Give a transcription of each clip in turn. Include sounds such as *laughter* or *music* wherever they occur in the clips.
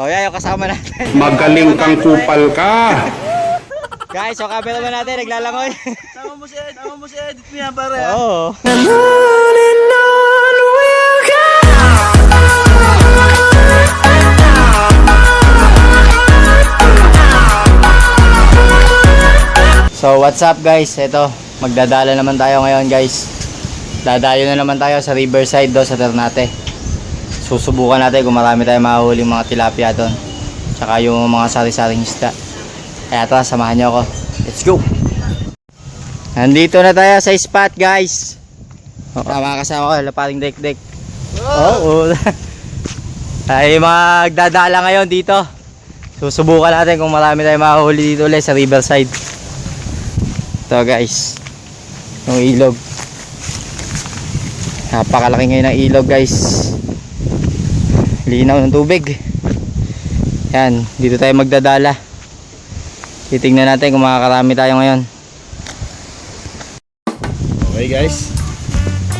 Oh, yan yung kasama natin. Magaling kang kupal ka. Guys, so cameraman natin, naglalangoy. Tama mo si Ed, tama mo si Edit mo yan pare. Oo. So what's up guys? Ito, magdadala naman tayo ngayon guys. Dadayo na naman tayo sa riverside do sa Ternate. Susubukan natin kung marami tayong mahuli mga tilapia doon. Tsaka yung mga sari-saring isda. Kaya tara, samahan niyo ako. Let's go! Nandito na tayo sa spot guys. Oh, tama kasama ko, lapating dek-dek. Oo. Oh, *laughs* Ay magdadala ngayon dito. Susubukan natin kung marami tayong mahuli dito ulit sa riverside. Ito guys. Yung ilog. Napakalaki ngayon ng ilog guys. Linaw ng tubig. Yan, dito tayo magdadala. Titingnan natin kung makakarami tayo ngayon. Okay guys,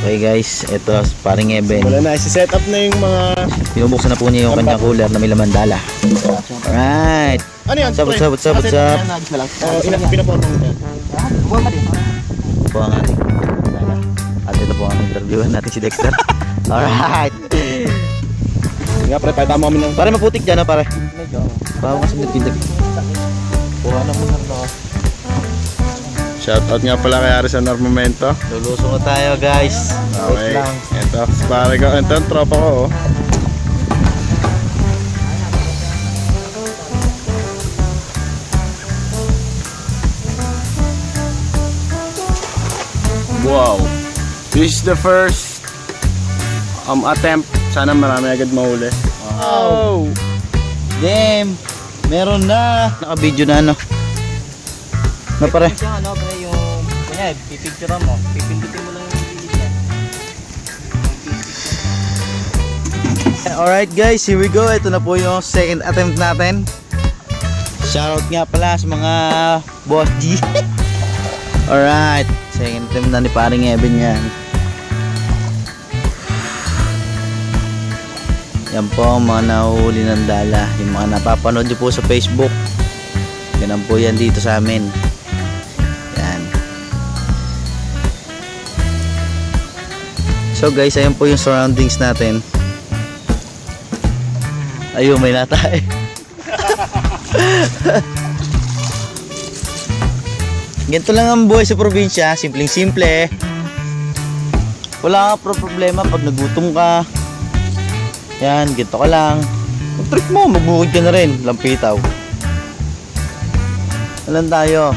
Okay guys, ito paring Eben. wala na. Isi-set up na yung mga... Binubuksan na po niya yung kanyang cooler na may laman dala. Alright. Ano yan? What's up, what's up, what's up, what's up? Oh, ina- pinaporma mo yan. Ito ating dala. At ito po ang interviewan natin si Dexter. *laughs* Alright. Nga pre, tayo tama kami ng... Pare maputik dyan ha pare. Bawa kasi nagtindag. Kuha na muna na. Shoutout nga pala kay Harrison Armamento. Lulusong na tayo guys. Okay. Ito, pare ko. Ito, ang tropa ko oh. Wow. This is the first um attempt. Sana marami agad mahuli. Wow. Damn. Meron na. Naka-video na ano. Na pare. Yung ano, pre, yung kunya, pipicture mo, pipindutin mo lang yung gilid niya. Alright guys, here we go. Ito na po yung second attempt natin. Shoutout nga pala sa mga boss G. *laughs* Alright, second attempt na ni paring Evan yan. Yan po ang mga nahuhuli ng dala. Yung mga napapanood nyo po sa Facebook. Ganun po yan dito sa amin. Yan. So guys, ayun po yung surroundings natin. Ayun, may natay. *laughs* Ganito lang ang buhay sa probinsya, simpleng-simple. Wala ka pro problema pag nagutom ka. Yan, ganito ka lang. Mag-trip mo, magbukod ka na rin, lampitaw. Alam tayo.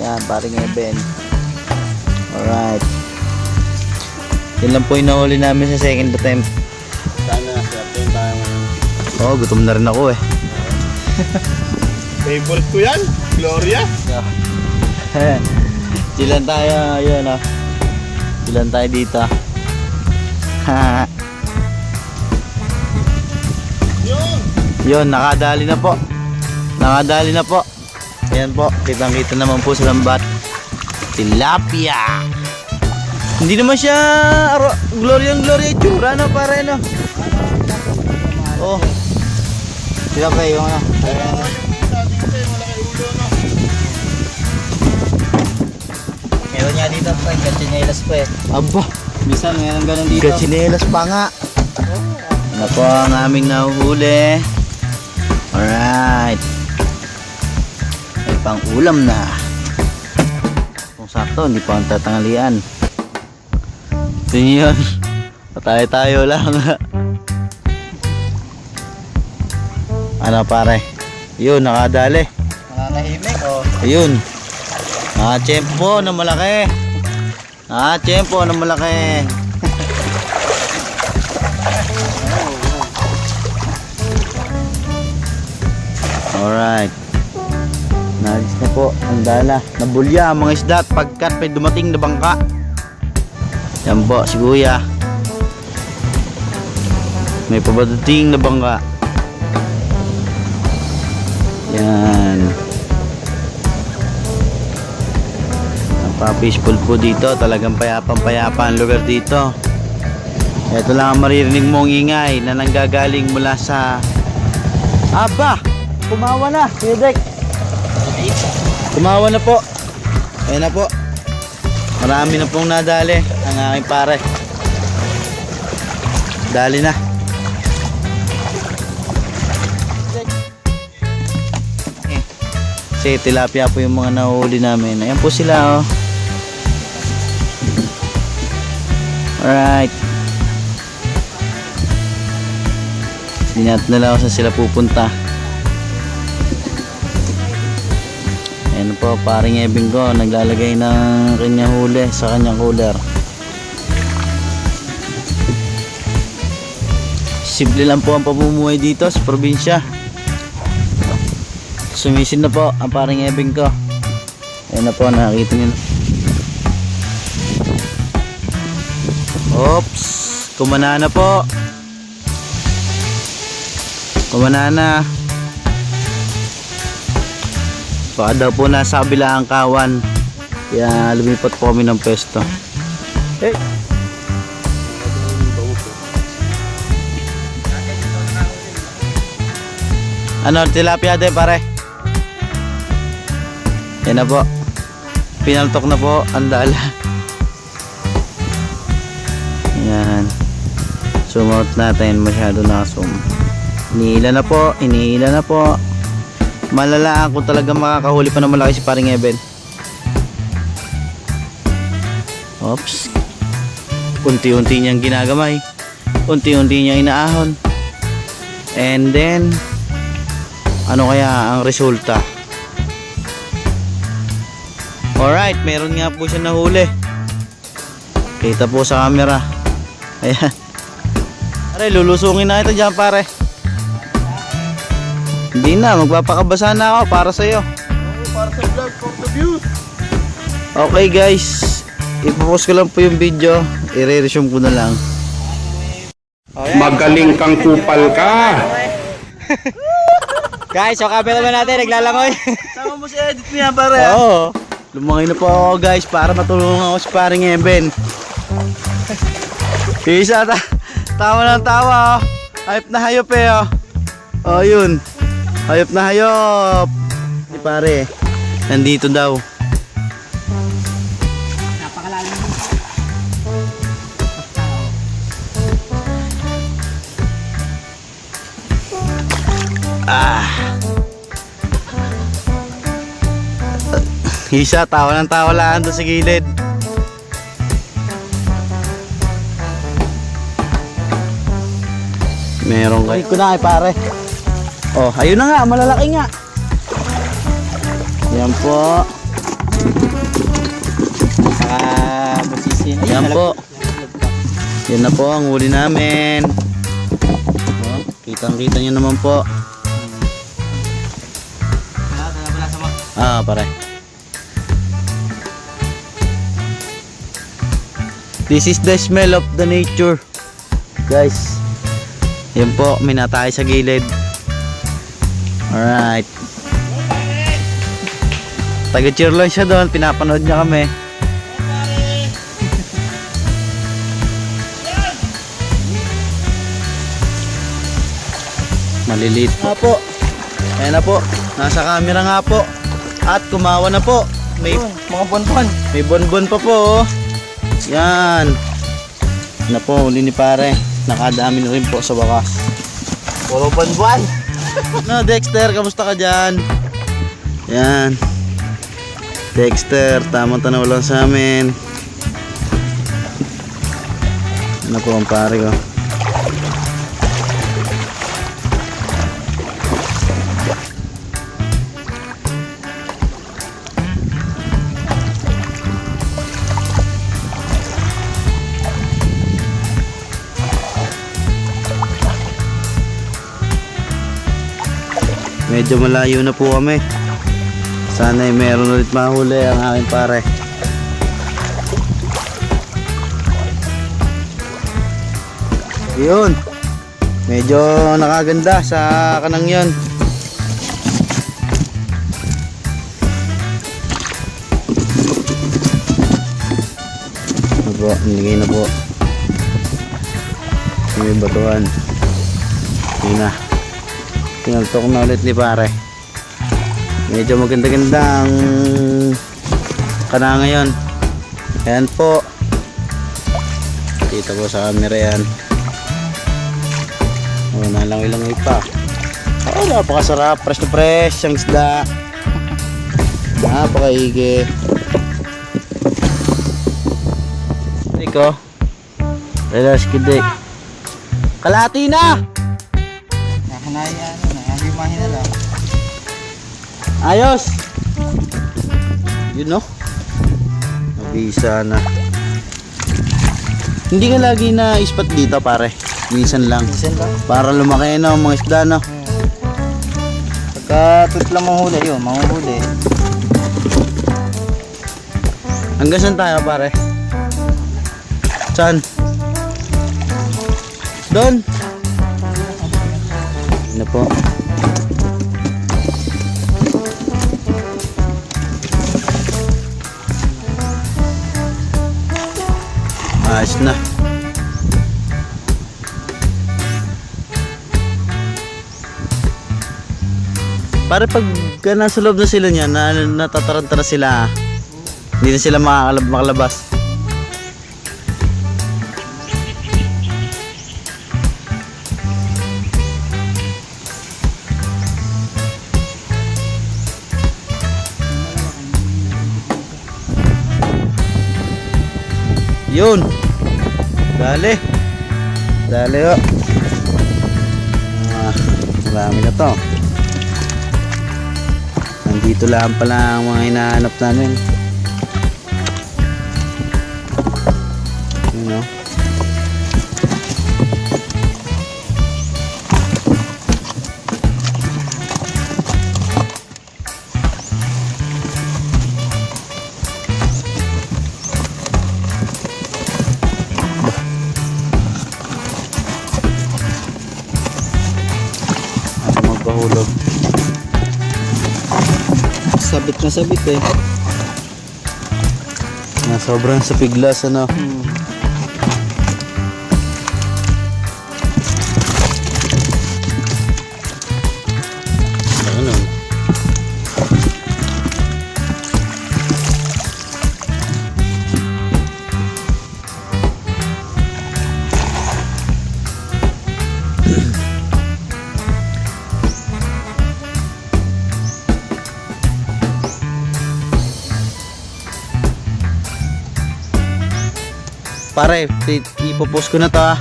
Yan, paring Eben. Alright. Yan lang po yung nahuli namin sa second attempt. Sana swerte tayo ngayon. Oo, gutom na rin ako eh. Favorite ko yan. Gloria. *laughs* Chilan tayo, yun ah. Chilan tayo dito. Yun. *laughs* yun, nakadali na po. Nakadali na po. Ayan po, kitang kita naman po sa lambat. Tilapia. Hindi naman siya aro, gloria gloria itsura no pare no. Oh. Tilapia yung ano. Meron niya dito, pre, kachinelas po eh. Aba, Minsan, meron ganun dito. kachinelas pa nga. Ano po ang aming nahuhuli. Alright. May pang ulam na. Kung sakto, hindi pa ang tatangalian. Ito yun. *laughs* Patay tayo lang. *laughs* ano pare? Yun, nakadali. Nananahimik, oh. Ayun. Nakachempo na malaki. Nakachempo na malaki. Alright. Naalis na po ang dala. Nabulya ang mga isda at pagkat may dumating na bangka. Yan po, si Kuya. May pabadating na bangka. Yan. Napaka-peaceful po dito. Talagang payapang payapa ang lugar dito. Ito lang ang maririnig mong ingay na nanggagaling mula sa... Aba! Kumawa na, si Dek. Kumawa na po. Ayan na po. Marami na pong nadali ang aking pare. Dali na. Kasi tilapia po yung mga nahuli namin. Ayan po sila oh. Alright. Sinat na lang kung saan sila pupunta. Po, paring ebing ko, naglalagay ng kanyang huli sa kanyang cooler. Simple lang po ang pamumuhay dito sa probinsya. Sumisin na po ang paring ebing ko. Ayan na po, nakakita niyo na. Oops, kumana na po. Kumana na. Baka daw po nasa kabila ang kawan. Kaya lumipat po kami ng pesto. Eh. Ano, tilapia de pare? Yan na po. Pinaltok na po ang dala. Yan. Zoom out natin. Masyado na zoom. Iniila na po. Iniila na po. Malalaan kung talaga makakahuli pa ng malaki si paring Eben. Oops. Unti-unti niyang ginagamay. Unti-unti niya inaahon. And then, ano kaya ang resulta? Alright, meron nga po siya nahuli. Kita po sa camera. Ayan. Pare, lulusungin na ito dyan pare. Hindi na, magpapakabasa na ako para sa'yo. Para sa vlog, for the views. Okay guys, ipopost ko lang po yung video. I-resume ko na lang. Magaling kang kupal ka. *laughs* Guys, so camera naman natin, naglalangoy. *laughs* Sama mo si edit niya pare. ah. Oo. Lumaki na po ako guys para matulungan ako si paring Eben. *laughs* Isa ta tawa ng tawa oh. Hayop na hayop eh oh. Oh yun. Hayop na hayop. Si pare. Nandito daw. Ah. Isa, tawa ng tawa lang doon sa gilid. Meron kayo. ko na kay pare. Oh, ayun na nga, malalaki nga. Yan po. Saka masisi. Yan po. Yan na po ang huli namin. Oh, kitang-kita nyo naman po. Ah, pare. This is the smell of the nature. Guys. Yan po, may natay sa gilid. Alright. Taga-cheer lang siya doon, pinapanood niya kami. Maliliit nga po. Ayan na po. Nasa camera nga po. At kumawa na po. May, Mga bonbon. may bonbon pa po. oh. Yan. Na po, huli ni pare. Nakadami na rin po sa wakas. Puro bonbon. No, Dexter, kamusta ka dyan? Yan. Dexter, tamang tanaw lang sa amin. Ano po ang pare ko? Medyo malayo na po kami. Sana ay meron ulit mahuli ang aking pare. Yun. Medyo nakaganda sa kanang yon. Ano po, niligay na po. May batuhan. Yun na. Tinaltok na ulit ni pare. Medyo maganda-ganda ang kana ngayon. Ayan po. Kita po sa camera yan. O, nalangoy-langoy pa. Oh, napakasarap. Fresh to fresh. Ang isda. Napakaigi. Iko. Relax kidik. Kalati na! Nakanaya, nahimahin na lang. Ayos! Yun no? Nabisa na. Hindi ka lagi na ispat dito pare. Minsan lang. Minsan lang. Para lumaki na ang mga isda no. Pagka tutla manghuli yun, manghuli. Hanggang saan tayo pare? Saan? Doon. Ano po? Ayos na. Para pag nasa loob na sila niyan, na, natataranta na sila, hindi na sila makakalab Yun. Dali. Dali oh. Ah, marami na to. Nandito lang pala ang mga hinahanap namin. Yun oh. Sabit na sabit eh. Na sobrang sapiglas ano. Ano? Pare, ipopost ko na to ah.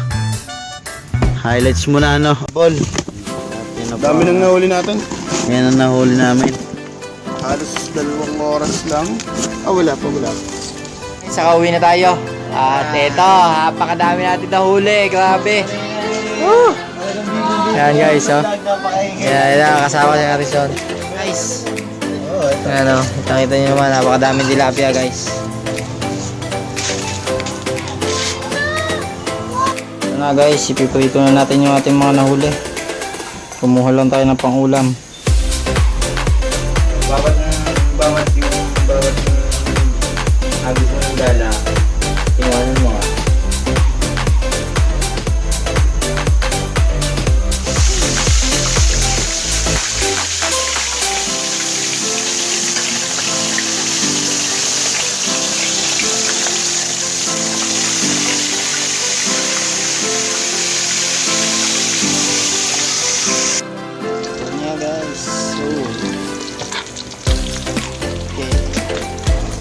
Highlights mo na ano. Na po. Dami nang nahuli natin. Yan ang nahuli namin. Halos dalawang oras lang. Ah, wala pa, wala pa. Sa kauwi na tayo. At eto, napakadami natin nahuli. Grabe. Woo! Yan guys, oh. Yan, yan, kasama si Harrison. Guys. Yan, oh. Nakita nyo naman, napakadaming tilapia, guys. Ito na guys, ipiprito na natin yung ating mga nahuli. Kumuha lang tayo ng pangulam.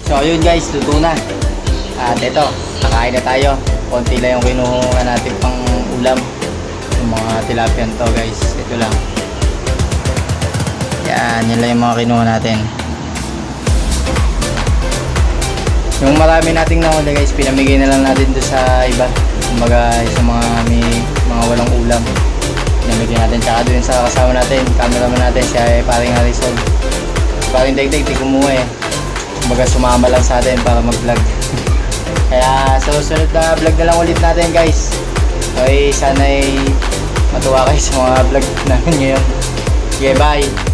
So ayun guys, luto na. At ito, nakain na tayo. Konti lang yung kinuha natin pang ulam. Yung mga tilapia to guys. Ito lang. Yan, yan lang yung mga kinuha natin. Yung marami nating nahuli guys, pinamigay na lang natin doon sa iba. Kumbaga sa mga may mga walang ulam. Pinamigay natin tsaka doon sa kasama natin, cameraman natin si paring Harrison. Paring Degdeg, di kumuha eh. Kumbaga sumama lang sa atin para mag-vlog. Kaya sa susunod na vlog na lang ulit natin guys. Okay, sana'y matuwa kayo sa mga vlog namin ngayon. Okay, bye!